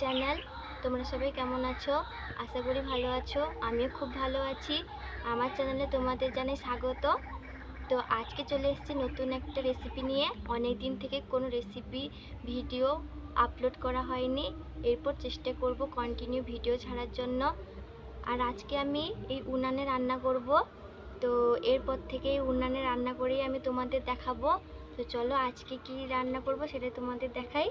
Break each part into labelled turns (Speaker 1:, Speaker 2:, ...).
Speaker 1: Channel তোমরা সবাই কেমন আছো? আশা করি ভালো আছো। আমিও খুব ভালো আছি। আমার চ্যানেলে তোমাদের জানাই স্বাগত। তো আজকে চলে এসেছি নতুন একটা রেসিপি নিয়ে। অনেক দিন থেকে কোনো রেসিপি ভিডিও আপলোড করা হয়নি। এরপর চেষ্টা করব কন্টিনিউ ভিডিও ছাড়ার জন্য। আর আজকে আমি এই উনানে রান্না করব। তো এরপর থেকে এই উনানে রান্না করেই আমি তোমাদের দেখাবো। তো চলো আজকে কি রান্না করব সেটা তোমাদের দেখাই।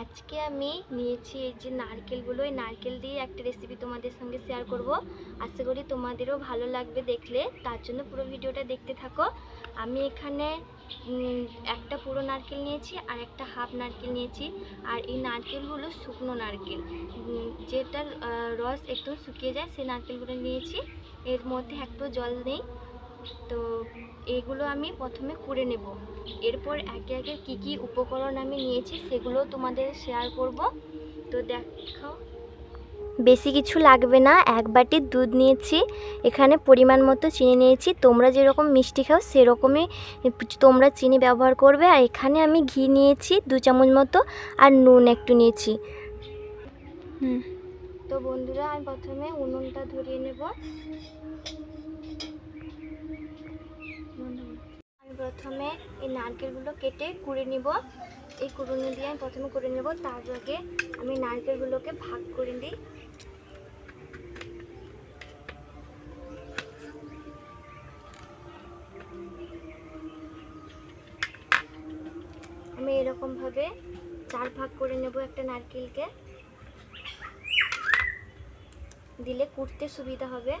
Speaker 1: আজকে আমি নিয়েছি এই যে নারকেলগুলো, এই নারকেল দিয়ে একটা রেসিপি তোমাদের সঙ্গে শেয়ার করব। আশা করি তোমাদেরও ভালো লাগবে দেখলে। তার জন্য পুরো ভিডিওটা দেখতে থাকো। আমি এখানে একটা পুরো নারকেল নিয়েছি আর একটা হাফ নারকেল নিয়েছি। আর এই নারকেলগুলো শুকনো নারকেল। যেটার রস একটু শুকিয়ে যায়, সেই নারকেলগুলো নিয়েছি। এর মধ্যে একটু জল নেই। তো এগুলো আমি প্রথমে করে নেব। এরপর একে একে কি কি উপকরণ আমি নিয়েছি সেগুলো তোমাদের শেয়ার করব। তো দেখো বেশি কিছু লাগবে না এক বাটি দুধ নিয়েছি এখানে পরিমাণ মতো চিনি নিয়েছি। তোমরা যেরকম মিষ্টি খাও সেরকমই তোমরা চিনি ব্যবহার করবে। আর এখানে আমি ঘি নিয়েছি দু চামচ মতো আর নুন একটু নিয়েছি।
Speaker 2: হুম।
Speaker 1: তো বন্ধুরা আমি প্রথমে উনুনটা ধরিয়ে নেব। প্রথমে এই নারকেলগুলো কেটে কুড়ে নিব। এই কুড়ুনি দিয়ে আমি প্রথমে করে নেব, তার আগে আমি নারকেলগুলোকে ভাগ করে দিই আমি এরকমভাবে চার ভাগ করে নেব একটা নারকেলকে। দিলে কুটতে সুবিধা হবে।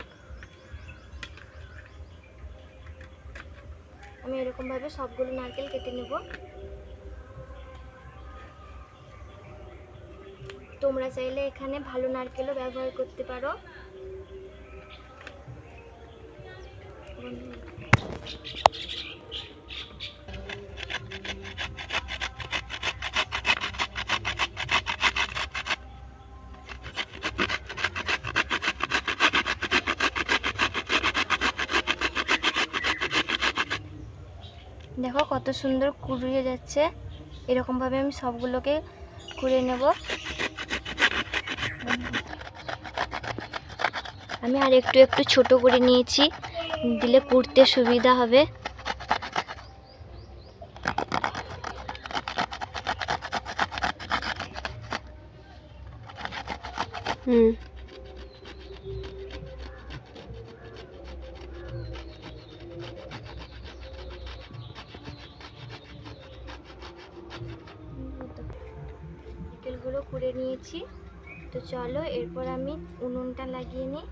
Speaker 1: আমি এরকমভাবে সবগুলো নারকেল কেটে নেব। তোমরা চাইলে এখানে ভালো নারকেলও ব্যবহার করতে পারো। দেখো কত সুন্দর কুড়িয়ে যাচ্ছে। এরকমভাবে আমি সবগুলোকে কুড়িয়ে নেব। আমি আর একটু একটু ছোট করে নিয়েছি, দিলে কুড়তে সুবিধা হবে।
Speaker 2: হুম।
Speaker 1: চলো এরপর আমি উনুনটা লাগিয়ে নিই।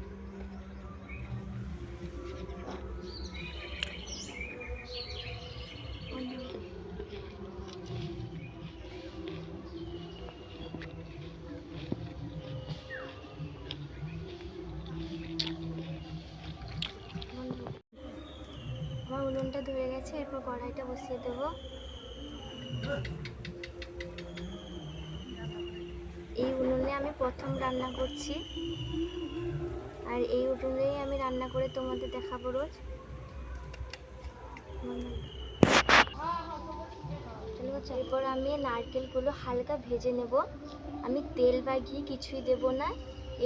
Speaker 1: আমার উনুনটা ধরে গেছে এরপর কড়াইটা বসিয়ে দেবো। আমি প্রথম রান্না করছি। আর এই উঠোনেই আমি রান্না করে তোমাদের দেখাবো রোজ। এরপর আমি নারকেলগুলো হালকা ভেজে নেব। আমি তেল বাগিয়ে কিছুই দেব না,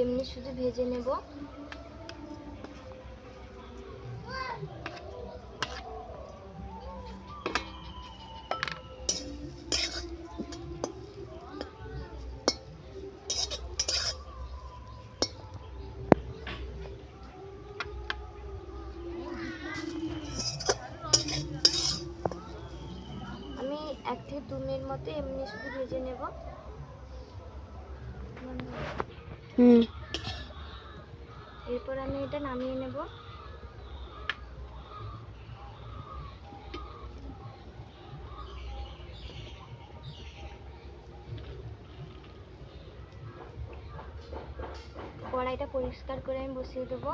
Speaker 1: এমনি শুধু ভেজে নেব। দু এমনি শুধু ভেজে নেব।
Speaker 2: হুম।
Speaker 1: এরপর আমি এটা নামিয়ে নেব। কড়াইটা পরিষ্কার করে আমি বসিয়ে দেবো।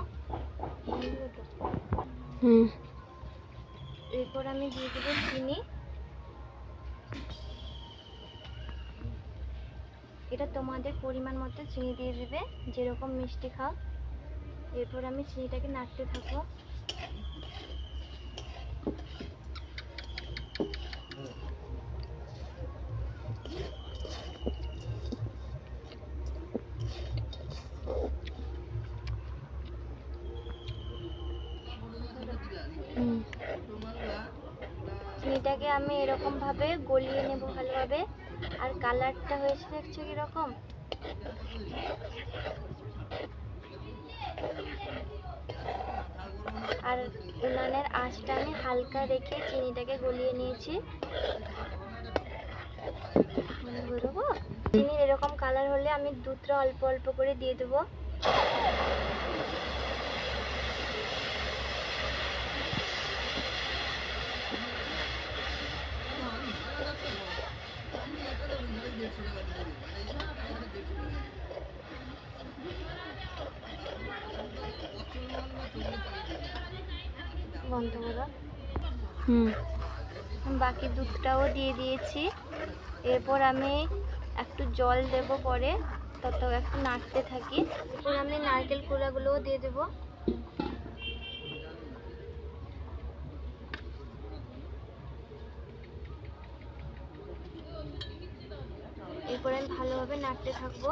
Speaker 2: হুম।
Speaker 1: এরপর আমি দিয়ে দেবো চিনি। এটা তোমাদের পরিমাণ মতো চিনি দিয়ে দেবে, যেরকম মিষ্টি খাও। এরপর আমি চিনিটাকে নাড়তে থাকব। চিনিটাকে আমি এরকমভাবে গলিয়ে নেব ভালোভাবে। আর কালারটা হয়েছে দেখছ কীরকম? আর উনানের আঁচটা আমি হালকা রেখে চিনিটাকে গলিয়ে নিয়েছি। চিনির এরকম কালার হলে আমি দুধটা অল্প অল্প করে দিয়ে দেবো বন্ধ করো
Speaker 2: হুম।
Speaker 1: বাকি দুধটাও দিয়ে দিয়েছি। এরপর আমি একটু জল দেব পরে তত একটু নাড়তে থাকি। আমি নারকেল কুড়াগুলোও দিয়ে দেব। এরপর আমি ভালোভাবে নাড়তে থাকব।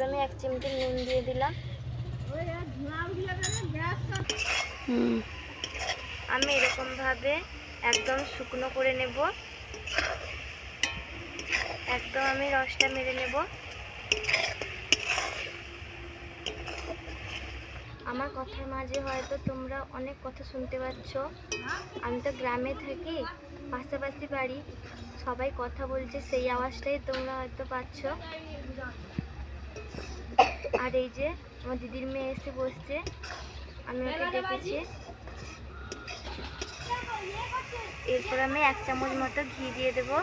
Speaker 1: এরপর আমি এক চিমটি নুন দিয়ে দিলাম। আমি এরকমভাবে একদম শুকনো করে নেব। একদম আমি রসটা মেরে নেব। আমার কথার মাঝে হয়তো তোমরা অনেক কথা শুনতে পাচ্ছ। আমি তো গ্রামে থাকি, পাশাপাশি বাড়ি। সবাই কথা বলছে, সেই আওয়াজটাই তোমরা হয়তো পাচ্ছ। আর এই যে আমার দিদির মেয়ে এসে বসছে আমি ওকে ডেকেছি। এরপর আমি এক চামচ মতো ঘি দিয়ে দেবো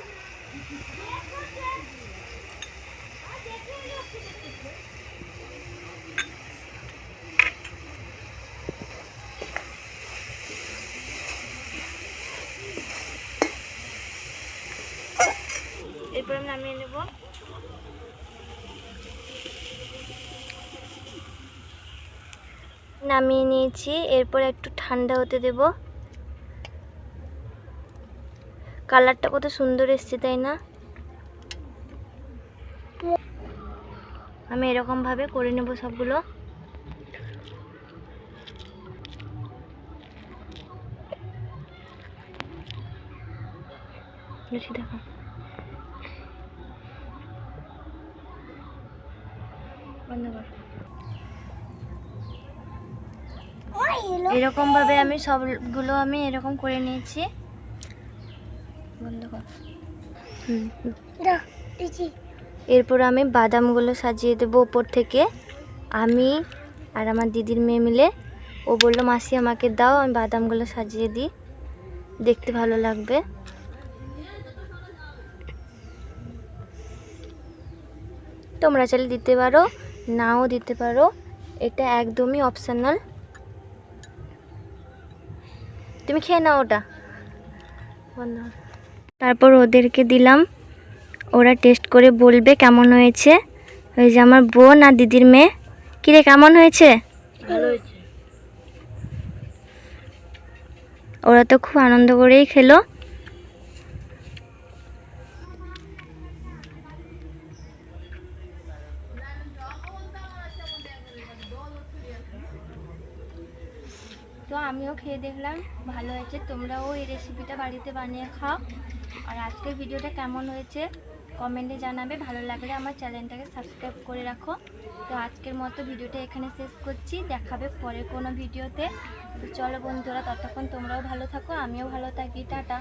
Speaker 1: এরপর আমি নামিয়ে নেব নামিয়ে নিয়েছি, এরপর একটু ঠান্ডা হতে দেব। কালারটা কত সুন্দর এসছে, তাই না? আমি এরকম ভাবে করে নেব সবগুলো। দেখো। বন্ধ কর। এরকম ভাবে আমি সবগুলো আমি এরকম করে নিয়েছি। বন্ধ কর। এরপর আমি বাদামগুলো সাজিয়ে দেবো ওপর থেকে। আমি আর আমার দিদির মেয়ে মিলে। ও বলল মাসি আমাকে দাও আমি বাদামগুলো সাজিয়ে দিই। দেখতে ভালো লাগবে। তোমরা চাইলে দিতে পারো নাও দিতে পারো। এটা একদমই অপশনাল তুমি খেয়ে নাও ওটা। তারপর ওদেরকে দিলাম। ওরা টেস্ট করে বলবে কেমন হয়েছে। ওই যে আমার বোন আর দিদির মেয়ে। কিরে কেমন হয়েছে?
Speaker 2: ভালো হয়েছে।
Speaker 1: ওরা তো খুব আনন্দ করেই খেলো। আমিও খেয়ে দেখলাম, ভালো হয়েছে। তোমরাও এই রেসিপিটা বাড়িতে বানিয়ে খাও। আর আজকের ভিডিওটা কেমন হয়েছে কমেন্টে জানাবে। ভালো লাগলে আমার চ্যানেলটাকে সাবস্ক্রাইব করে রাখো। তো আজকের মতো ভিডিওটা এখানে শেষ করছি। দেখাবে পরে কোনো ভিডিওতে। চলো বন্ধুরা, ততক্ষণ তোমরাও ভালো থাকো, আমিও ভালো থাকি। টাটা।